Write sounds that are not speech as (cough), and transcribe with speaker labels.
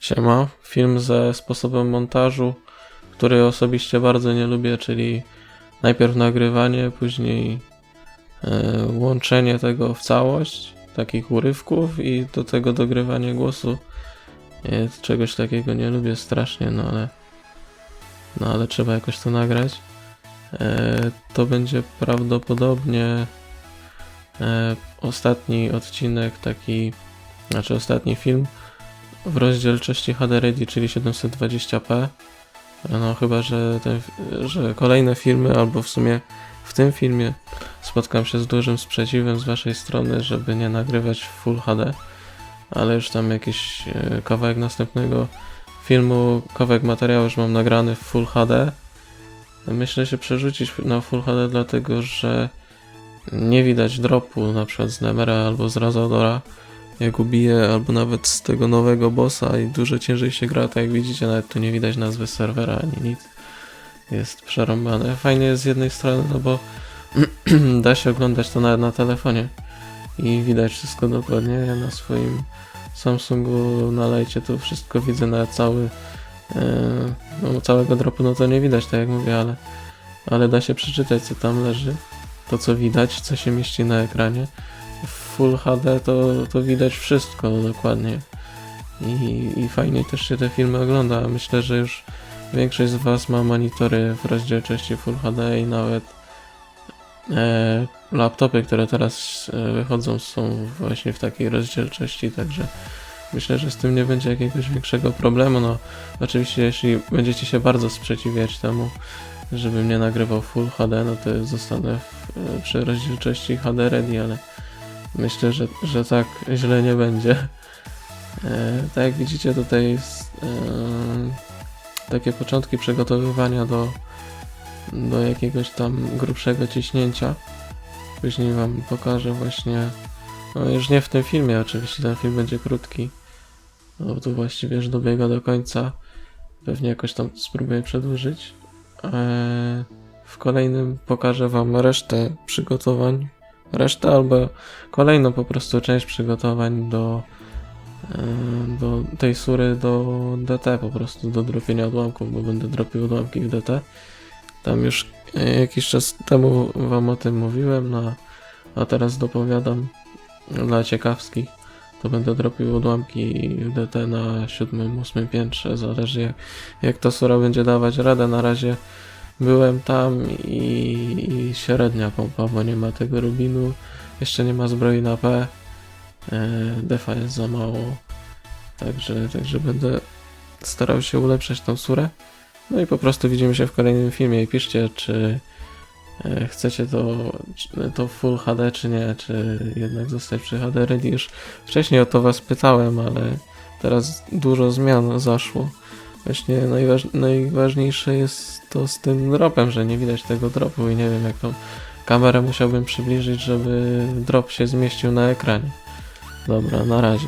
Speaker 1: Siema, film ze sposobem montażu, który osobiście bardzo nie lubię, czyli najpierw nagrywanie, później e, łączenie tego w całość, takich urywków i do tego dogrywanie głosu. E, czegoś takiego nie lubię strasznie, no ale no ale trzeba jakoś to nagrać. E, to będzie prawdopodobnie e, ostatni odcinek, taki, znaczy ostatni film w rozdzielczości HD Ready, czyli 720p. No chyba, że, ten, że kolejne filmy, albo w sumie w tym filmie spotkam się z dużym sprzeciwem z waszej strony, żeby nie nagrywać w Full HD, ale już tam jakiś e, kawałek następnego filmu, kawałek materiału już mam nagrany w Full HD. Myślę się przerzucić na Full HD, dlatego że nie widać dropu na przykład z Nemera albo z Razadora jak ubiję, albo nawet z tego nowego bossa i dużo ciężej się gra, tak jak widzicie, nawet tu nie widać nazwy serwera ani nic. Jest przerąbane. Fajnie jest z jednej strony, no bo (clears throat) da się oglądać to nawet na telefonie i widać wszystko dokładnie. Ja na swoim Samsungu na lejcie to wszystko widzę, nawet cały no, całego dropu, no to nie widać, tak jak mówię, ale, ale da się przeczytać, co tam leży. To, co widać, co się mieści na ekranie w Full HD to, to widać wszystko dokładnie. I, I fajnie też się te filmy ogląda. Myślę, że już większość z Was ma monitory w rozdzielczości Full HD i nawet e, laptopy, które teraz e, wychodzą, są właśnie w takiej rozdzielczości, także myślę, że z tym nie będzie jakiegoś większego problemu. No, oczywiście, jeśli będziecie się bardzo sprzeciwiać temu, żebym nie nagrywał Full HD, no to zostanę w, e, przy rozdzielczości HD Ready, ale Myślę, że, że tak źle nie będzie. E, tak jak widzicie tutaj e, takie początki przygotowywania do, do jakiegoś tam grubszego ciśnięcia. Później wam pokażę właśnie, no już nie w tym filmie oczywiście, ten film będzie krótki. No tu właściwie już dobiega do końca. Pewnie jakoś tam spróbuję przedłużyć. E, w kolejnym pokażę wam resztę przygotowań resztę albo kolejną po prostu część przygotowań do, e, do tej sury do DT po prostu do dropienia odłamków, bo będę dropił odłamki w DT. Tam już e, jakiś czas temu wam o tym mówiłem, no, a teraz dopowiadam dla ciekawskich. To będę dropił odłamki DT na siódmym, ósmym piętrze, zależy jak, jak ta sura będzie dawać radę. Na razie Byłem tam i, i średnia pompa, bo nie ma tego rubinu, jeszcze nie ma zbroi na P, e, defa jest za mało, także, także będę starał się ulepszać tą surę. No i po prostu widzimy się w kolejnym filmie. I piszcie, czy chcecie to, to Full HD, czy nie, czy jednak zostać przy HD. Już wcześniej o to was pytałem, ale teraz dużo zmian zaszło. Właśnie najważ, najważniejsze jest to z tym dropem, że nie widać tego dropu i nie wiem jak tą kamerę musiałbym przybliżyć, żeby drop się zmieścił na ekranie. Dobra, na razie.